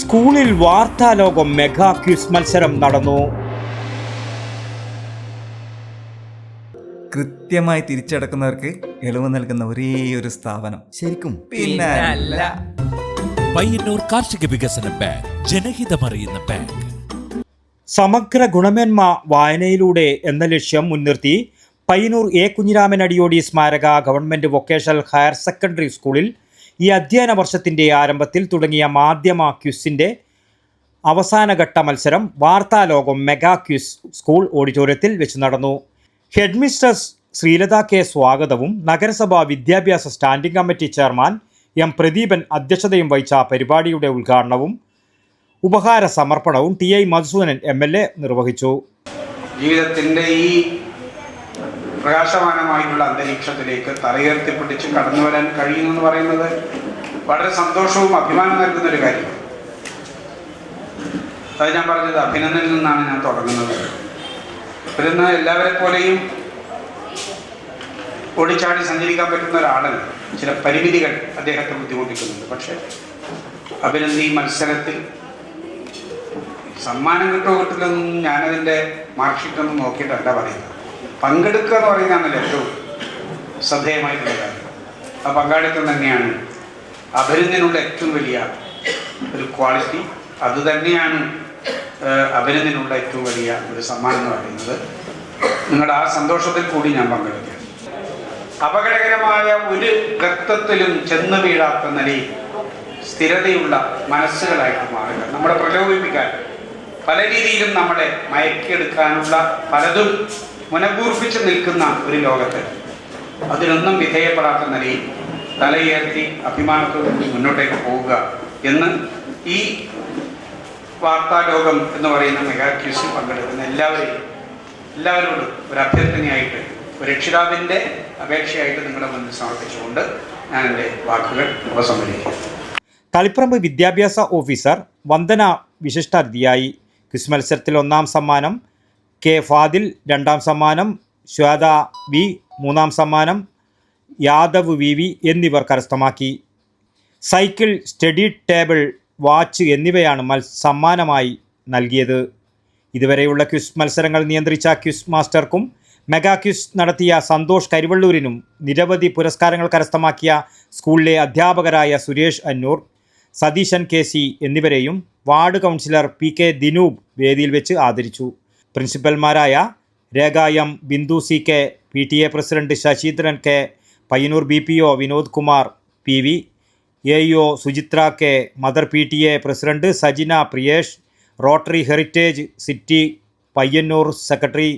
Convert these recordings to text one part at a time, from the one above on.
സ്കൂളിൽ വാർത്താലോകം mega quiz മത്സരം നടന്നു. കൃത്യമായി തിരിച്ചടക്കുന്നവർക്ക് ഇളവ് നൽകുന്ന ഒരേ ഒരു സ്ഥാപനം. ശരിക്കും. പിന്നെ പയ്യന്നൂർ കാർഷിക വികസന ബാങ്ക് ജനഹിതമറിയുന്ന ബാങ്ക്. സമഗ്ര ഗുണമേന്മ വായനയിലൂടെ എന്ന ലക്ഷ്യം മുൻനിർത്തി പയ്യന്നൂർ എ കുഞ്ഞിരാമൻ അടിയോടി സ്മാരക ഗവൺമെന്റ് വൊക്കേഷണൽ ഹയർ സെക്കൻഡറി സ്കൂളിൽ ഈ അധ്യയന വർഷത്തിന്റെ ആരംഭത്തിൽ തുടങ്ങിയ മാധ്യമ ക്യുസിന്റെ അവസാനഘട്ട മത്സരം വാർത്താലോകം മെഗാ ക്യൂസ് സ്കൂൾ ഓഡിറ്റോറിയത്തിൽ വെച്ച് നടന്നു. ഹെഡ്മിസ്ട്രസ് ശ്രീലത കെ സ്വാഗതവും നഗരസഭാ വിദ്യാഭ്യാസ standing committee chairman M Pradeepan അധ്യക്ഷതയും വഹിച്ച പരിപാടിയുടെ ഉദ്ഘാടനവും ഉപഹാര സമർപ്പണവും T I Madhusoodanan M L A നിർവഹിച്ചു. ജീവിതത്തിന്റെ ഈ പ്രകാശമാനമായിട്ടുള്ള അന്തരീക്ഷത്തിലേക്ക് തലയുയർത്തിപ്പിടിച്ച് കടന്നു വരാൻ കഴിയുന്നു എന്ന് പറയുന്നത് വളരെ സന്തോഷവും അഭിമാനം നൽകുന്ന ഒരു കാര്യം. അത് ഞാൻ പറഞ്ഞത് അഭിനന്ദനിൽ നിന്നാണ് ഞാൻ തുടങ്ങുന്നത്. ഇവിടുന്ന് എല്ലാവരെ പോലെയും ഓടിച്ചാടി സഞ്ചരിക്കാൻ പറ്റുന്ന ഒരാളല്ല. ചില പരിമിതികൾ അദ്ദേഹത്തെ ബുദ്ധിമുട്ടിക്കുന്നുണ്ട്. പക്ഷെ അഭിനന്ദി മത്സരത്തിൽ സമ്മാനം കിട്ടോ കിട്ടില്ലെന്നും ഞാനതിന്റെ മാർക്ക്ഷീറ്റൊന്നും നോക്കിയിട്ടല്ല പറയുന്നത്. പങ്കെടുക്കുക എന്ന് പറയുന്നതാണല്ലോ ഏറ്റവും ശ്രദ്ധേയമായിട്ടുള്ള കാര്യം. ആ പങ്കാളിത്തം തന്നെയാണ് അഭിനന്ദനുള്ള ഏറ്റവും വലിയ ഒരു ക്വാളിറ്റി. അത് തന്നെയാണ് അഭിനന്ദനുള്ള ഏറ്റവും വലിയ ഒരു സമ്മാനം എന്ന് പറയുന്നത്. നിങ്ങളുടെ ആ സന്തോഷത്തിൽ കൂടി ഞാൻ പങ്കെടുക്കുക അപകടകരമായ ഒരു ഗത്തത്തിലും ചെന്ന് വീഴാത്ത നിലയിൽ സ്ഥിരതയുള്ള മനസ്സുകളായിട്ട് മാറുക. നമ്മളെ പ്രലോഭിപ്പിക്കാൻ പല രീതിയിലും നമ്മളെ മയക്കിയെടുക്കാനുള്ള പലതും മുനകൂർപ്പിച്ച് നിൽക്കുന്ന ഒരു ലോകത്ത് അതിനൊന്നും വിധേയപ്പെടാത്ത നിലയിൽ തലയുയർത്തി അഭിമാനത്തോടു കൂടി മുന്നോട്ടേക്ക് പോവുക എന്ന് ഈ വാർത്താലോകം എന്ന് പറയുന്ന മെഗാ ക്യൂസിൽ പങ്കെടുക്കുന്ന എല്ലാവരെയും എല്ലാവരോടും ഒരു അഭ്യർത്ഥനയായിട്ട് ഒരു രക്ഷിതാവിന്റെ അപേക്ഷയായിട്ട് നിങ്ങളുടെ മുന്നിൽ സമർപ്പിച്ചുകൊണ്ട് ഞാൻ എന്റെ വാക്കുകൾ ഉപസംഹരിക്കും തളിപ്പറമ്പ് വിദ്യാഭ്യാസ ഓഫീസർ വന്ദന വിശിഷ്ടാതിഥിയായി ക്വിസ് മത്സരത്തിൽ ഒന്നാം സമ്മാനം കെ ഫാദിൽ രണ്ടാം സമ്മാനം ശ്വേത വി മൂന്നാം സമ്മാനം യാദവ് വി വി എന്നിവർ കരസ്ഥമാക്കി. സൈക്കിൾ സ്റ്റഡി ടേബിൾ വാച്ച് എന്നിവയാണ് മൽ സമ്മാനമായി നൽകിയത്. ഇതുവരെയുള്ള ക്വിസ് മത്സരങ്ങൾ നിയന്ത്രിച്ച ക്വിസ് മാസ്റ്റർക്കും മെഗാ ക്വിസ് നടത്തിയ സന്തോഷ് കരിവള്ളൂരിനും നിരവധി പുരസ്കാരങ്ങൾ കരസ്ഥമാക്കിയ സ്കൂളിലെ അധ്യാപകരായ സുരേഷ് അന്നൂർ സതീശൻ കെ സി എന്നിവരെയും ward councillor P K Dinoob വേദിയിൽ വെച്ച് ആദരിച്ചു. പ്രിൻസിപ്പൽമാരായ Rekha M Bindu C K P T A president Sasheendran K Payyanur B P O Vinod Kumar P V A O Suchitra K mother P T A president Sajina Priyesh rotary heritage city Payyanur secretary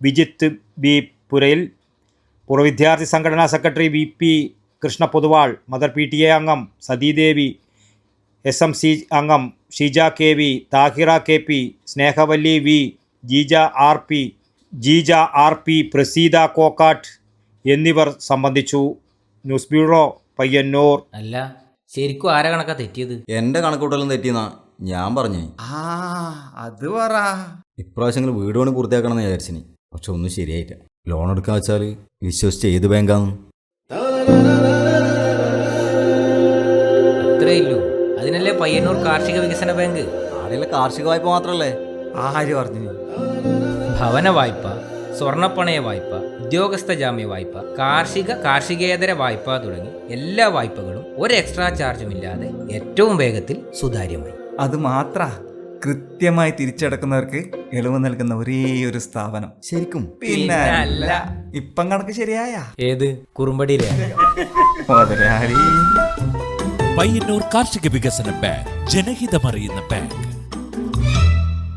Vijith B പുരയിൽ പൂർവ വിദ്യാർത്ഥി സംഘടനാ secretary V P Krishna Poduval mother P T A അംഗം Sathidevi S M C അംഗം Sheeja K V Thahira K P Snehavalli V Jeeja R P Jeeja R P Praseetha Kokkad എന്നിവർ സംബന്ധിച്ചു. News bureau Payyanur. അല്ല ശരിക്കും ആരെ കണക്കാ തെറ്റിയത്? എന്റെ കണക്കൂട്ടലും തെറ്റിയെന്നാ ഞാൻ പറഞ്ഞു. ആ അത് പറ. ഇപ്രാവശ്യം വീട് പണി പൂർത്തിയാക്കണം എന്ന് വിചാരിച്ചിനി. പക്ഷെ ഒന്നും ശരിയായില്ല. ലോൺ എടുക്കാൻ വെച്ചാൽ വിശ്വസിച്ച് ഏത് ബാങ്കാന്ന്. അത്രേ ഇല്ലൂ അതിനല്ലേ പയ്യന്നൂർ കാർഷിക വികസന ബാങ്ക്? ആടെയുള്ള കാർഷിക വായ്പ മാത്രല്ലേ? ആര് പറഞ്ഞു ഭവന വായ്പ സ്വർണപ്പണയ വായ്പ ഉദ്യോഗസ്ഥ ജാമ്യ വായ്പ കാർഷിക കാർഷികേതര വായ്പ തുടങ്ങി എല്ലാ വായ്പകളും ഒരു എക്സ്ട്രാ ചാർജും ഇല്ലാതെ ഏറ്റവും വേഗത്തിൽ സുതാര്യമായി. അത് മാത്ര കൃത്യമായി തിരിച്ചടക്കുന്നവർക്ക് ഇളവ് നൽകുന്ന ഒരേ ഒരു സ്ഥാപനം. ശരിക്കും. പിന്നെ അല്ല. ഇപ്പം കണക്ക് ശരിയായ? ഏത്? കുറുമ്പടിയിലെ മുതലാളി പയ്യന്നൂർ കാർഷിക വികസന ബാങ്ക് ജനഹിതമറിയുന്ന ബാങ്ക്.